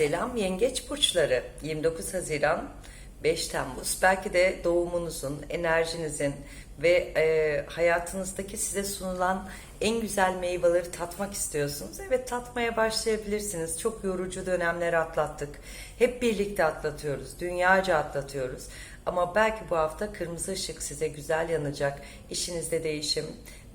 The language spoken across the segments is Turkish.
Selam Yengeç Burçları 29 Haziran 5 Temmuz belki de doğumunuzun, enerjinizin ve e, hayatınızdaki size sunulan en güzel meyveleri tatmak istiyorsunuz. Evet tatmaya başlayabilirsiniz. Çok yorucu dönemler atlattık. Hep birlikte atlatıyoruz. Dünyaca atlatıyoruz. Ama belki bu hafta kırmızı ışık size güzel yanacak. İşinizde değişim,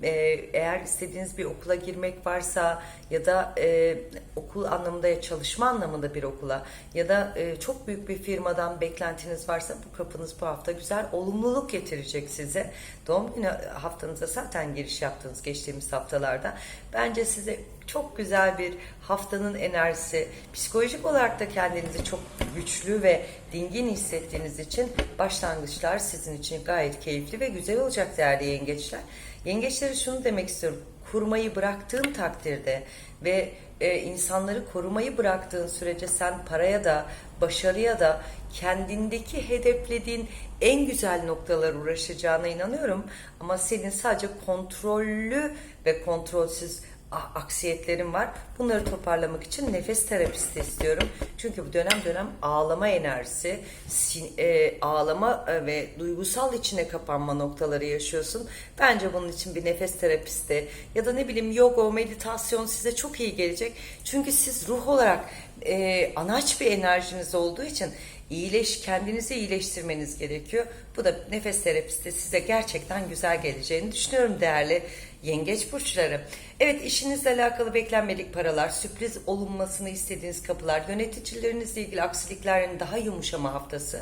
ee, eğer istediğiniz bir okula girmek varsa ya da e, okul anlamında ya çalışma anlamında bir okula ya da e, çok büyük bir firmadan beklentiniz varsa bu kapınız bu hafta güzel olumluluk getirecek size. Doğum günü haftanıza zaten giriş yaptınız geçtiğimiz haftalarda. Bence size çok güzel bir haftanın enerjisi, psikolojik olarak da kendinizi çok güçlü ve dingin hissettiğiniz için başlangıçlar sizin için gayet keyifli ve güzel olacak değerli yengeçler. Yengeçlere şunu demek istiyorum. Kurmayı bıraktığın takdirde ve e, insanları korumayı bıraktığın sürece sen paraya da başarıya da kendindeki hedeflediğin en güzel noktalar uğraşacağına inanıyorum. Ama senin sadece kontrollü ve kontrolsüz aksiyetlerim var. Bunları toparlamak için nefes terapisti istiyorum. Çünkü bu dönem dönem ağlama enerjisi, sin- e, ağlama e, ve duygusal içine kapanma noktaları yaşıyorsun. Bence bunun için bir nefes terapisti ya da ne bileyim yoga, meditasyon size çok iyi gelecek. Çünkü siz ruh olarak e, anaç bir enerjiniz olduğu için iyileş kendinizi iyileştirmeniz gerekiyor. Bu da nefes terapisti size gerçekten güzel geleceğini düşünüyorum değerli yengeç burçları. Evet işinizle alakalı beklenmedik paralar, sürpriz olunmasını istediğiniz kapılar, yöneticilerinizle ilgili aksiliklerin daha yumuşama haftası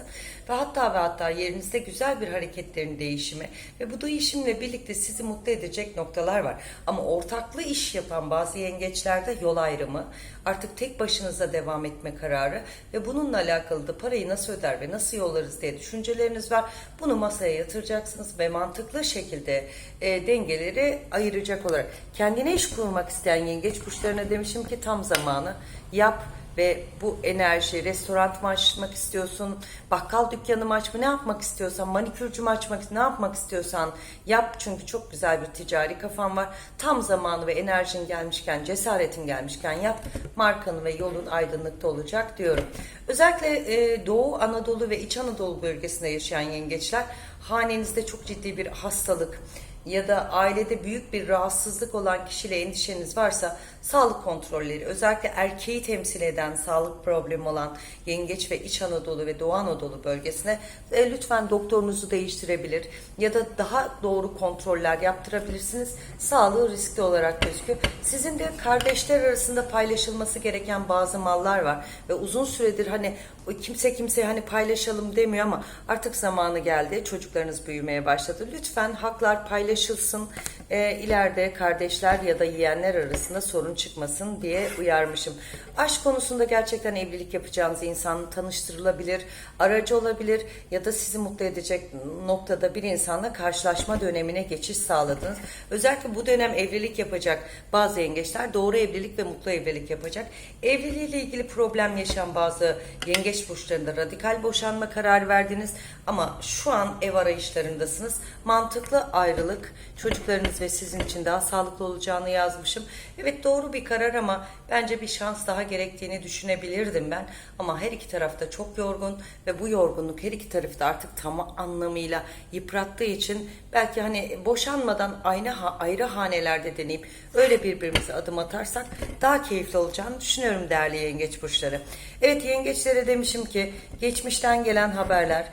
ve hatta ve hatta yerinizde güzel bir hareketlerin değişimi ve bu değişimle birlikte sizi mutlu edecek noktalar var. Ama ortaklı iş yapan bazı yengeçlerde yol ayrımı, artık tek başınıza devam etme kararı ve bununla alakalı da parayı nasıl öder ve nasıl yollarız diye düşünceleriniz var. Bunu masaya yatıracaksınız ve mantıklı şekilde e, dengeleri ayıracak olarak kendine iş kurmak isteyen yengeç burçlarına demişim ki tam zamanı yap ve bu enerji, restoran mı açmak istiyorsun, bakkal dükkanı mı açma, ne yapmak istiyorsan, manikürcü mü açmak, ne yapmak istiyorsan yap. Çünkü çok güzel bir ticari kafan var. Tam zamanı ve enerjin gelmişken, cesaretin gelmişken yap. Markanı ve yolun aydınlıkta olacak diyorum. Özellikle e, Doğu Anadolu ve İç Anadolu bölgesinde yaşayan yengeçler hanenizde çok ciddi bir hastalık, ya da ailede büyük bir rahatsızlık olan kişiyle endişeniz varsa sağlık kontrolleri özellikle erkeği temsil eden sağlık problemi olan Yengeç ve İç Anadolu ve Doğu Anadolu bölgesine e, lütfen doktorunuzu değiştirebilir ya da daha doğru kontroller yaptırabilirsiniz. Sağlığı riskli olarak gözüküyor. Sizin de kardeşler arasında paylaşılması gereken bazı mallar var ve uzun süredir hani kimse kimseye hani paylaşalım demiyor ama artık zamanı geldi. Çocuklarınız büyümeye başladı. Lütfen haklar paylaşılsın. E, ileride kardeşler ya da yeğenler arasında sorun çıkmasın diye uyarmışım. Aşk konusunda gerçekten evlilik yapacağınız insan tanıştırılabilir, aracı olabilir ya da sizi mutlu edecek noktada bir insanla karşılaşma dönemine geçiş sağladınız. Özellikle bu dönem evlilik yapacak bazı yengeçler doğru evlilik ve mutlu evlilik yapacak. Evliliğiyle ilgili problem yaşayan bazı yengeç burçlarında radikal boşanma kararı verdiniz ama şu an ev arayışlarındasınız. Mantıklı ayrılık çocuklarınız ve sizin için daha sağlıklı olacağını yazmışım. Evet doğru bir karar ama bence bir şans daha gerektiğini düşünebilirdim ben. Ama her iki tarafta çok yorgun ve bu yorgunluk her iki tarafı da artık tam anlamıyla yıprattığı için belki hani boşanmadan aynı ayrı hanelerde deneyip öyle birbirimize adım atarsak daha keyifli olacağını düşünüyorum değerli yengeç burçları. Evet yengeçlere demişim ki geçmişten gelen haberler,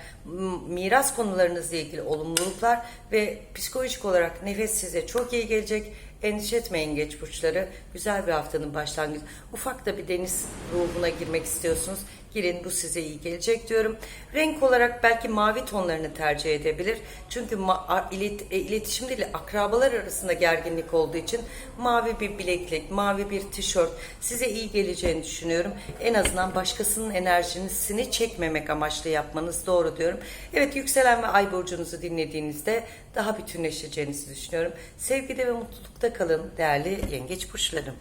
miras konularınızla ilgili olumluluklar ve psikolojik olarak nefes size çok iyi gelecek. Endişe etmeyin geç burçları. Güzel bir haftanın başlangıcı. Ufak da bir deniz ruhuna girmek istiyorsunuz. Girin bu size iyi gelecek diyorum. Renk olarak belki mavi tonlarını tercih edebilir. Çünkü ilet- e, iletişim değil akrabalar arasında gerginlik olduğu için mavi bir bileklik, mavi bir tişört size iyi geleceğini düşünüyorum. En azından başkasının enerjisini çekmemek amaçlı yapmanız doğru diyorum. Evet yükselen ve ay burcunuzu dinlediğinizde daha bütünleşeceğinizi düşünüyorum. Sevgide ve mutlulukta kalın değerli yengeç burçlarım.